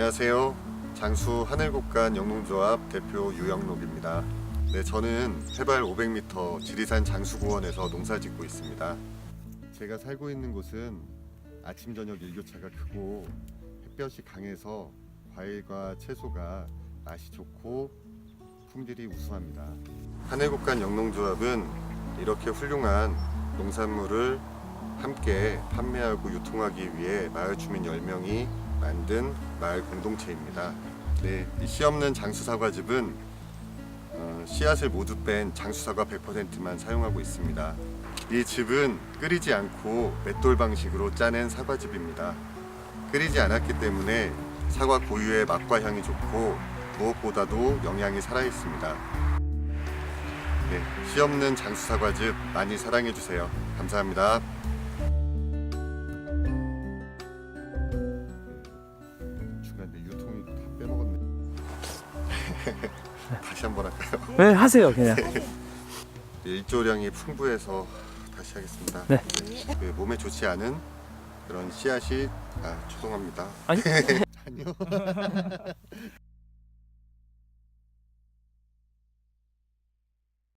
안녕하세요. 장수 하늘곡간 영농조합 대표 유영록입니다. 네, 저는 해발 500m 지리산 장수고원에서 농사 짓고 있습니다. 제가 살고 있는 곳은 아침 저녁 일교차가 크고 햇볕이 강해서 과일과 채소가 맛이 좋고 품질이 우수합니다. 하늘곡간 영농조합은 이렇게 훌륭한 농산물을 함께 판매하고 유통하기 위해 마을 주민 10명이 만든 마을 공동체입니다. 네, 이씨 없는 장수 사과즙은 어, 씨앗을 모두 뺀 장수 사과 100%만 사용하고 있습니다. 이 즙은 끓이지 않고 맷돌 방식으로 짜낸 사과즙입니다. 끓이지 않았기 때문에 사과 고유의 맛과 향이 좋고 무엇보다도 영양이 살아 있습니다. 네, 씨 없는 장수 사과즙 많이 사랑해 주세요. 감사합니다. 중간에 유통이 다 빼먹었네. 다시 한번 할까요? 네, 하세요 그냥. 네, 일조량이 풍부해서 다시 하겠습니다. 네. 그 몸에 좋지 않은 그런 씨앗이 아 죄송합니다. 아니. 아니요.